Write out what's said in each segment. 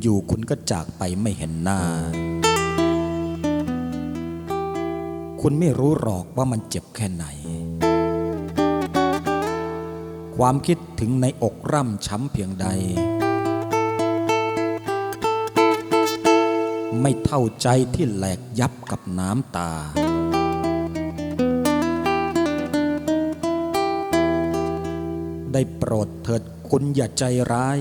อยู่ๆคุณก็จากไปไม่เห็นหน้า คุณไม่รู้หรอกว่ามันเจ็บแค่ไหน ความคิดถึงในอกร่ำช้ำเพียงใด ไม่เท่าใจที่แหลกยับกับน้ำตาได้โปรดเถิดคุณอย่าใจร้าย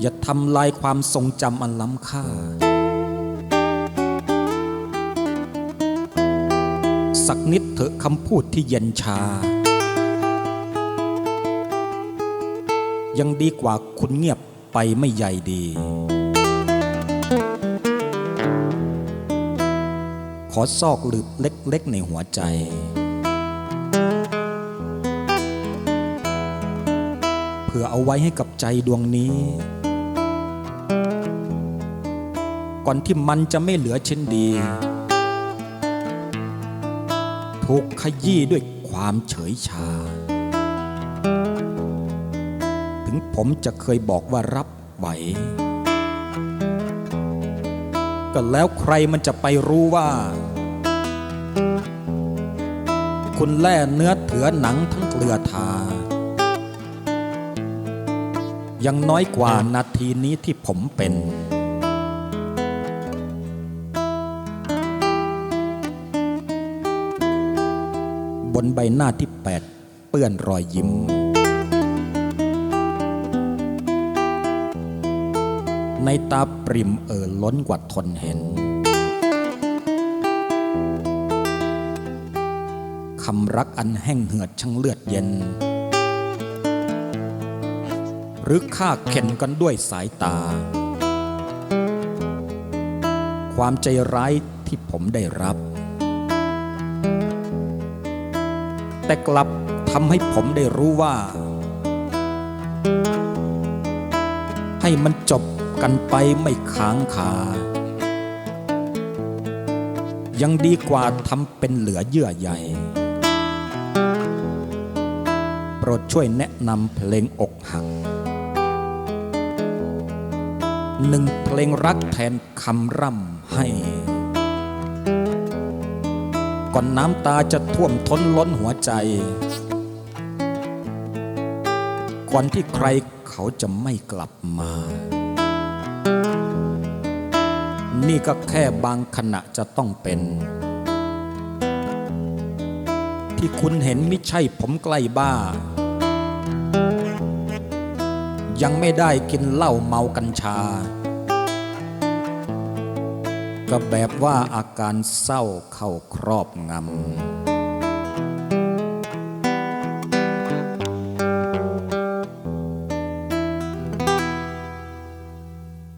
อย่าทำลายความทรงจำอันล้ำค่า สักนิดเถอะคำพูดที่เย็นชา ยังดีกว่าคุณเงียบไปไม่ใหญ่ดี ขอซอกหลืบเล็กๆในหัวใจเพื่อเอาไว้ให้กับใจดวงนี้ ก่อนที่มันจะไม่เหลือเช่นดี ถูกขยี้ด้วยความเฉยชา ถึงผมจะเคยบอกว่ารับไหวก็แล้วใครมันจะไปรู้ว่า คุณแล่เนื้อเถือหนังทั้งเกลือทา ยังน้อยกว่านาทีนี้ที่ผมเป็น บนใบหน้าที่แปดเปื้อนรอยยิ้ม ในตาปริมเอ่อล้นกว่าทนเห็นคำรักอันแห้งเหือดช่างเลือดเย็น หรือฆ่าเข็นกันด้วยสายตา ความใจร้ายที่ผมได้รับ แต่กลับทำให้ผมได้รู้ว่า ให้มันจบกันไปไม่ค้างคายังดีกว่าทำเป็นเหลือเยื่อใยโปรดช่วยแนะนำเพลงอกหักหนึ่งเพลงรักแทนคำร่ำให้ ก่อนน้ำตาจะท่วมท้นล้นหัวใจก่อนที่ใครเขาจะไม่กลับมา นี่ก็แค่บางขณะจะต้องเป็น ที่คุณเห็นไม่ใช่ผมใกล้บ้า ยังไม่ได้กินเหล้าเมากัญชา ก็แบบว่าอาการเศร้าเข้าครอบงำ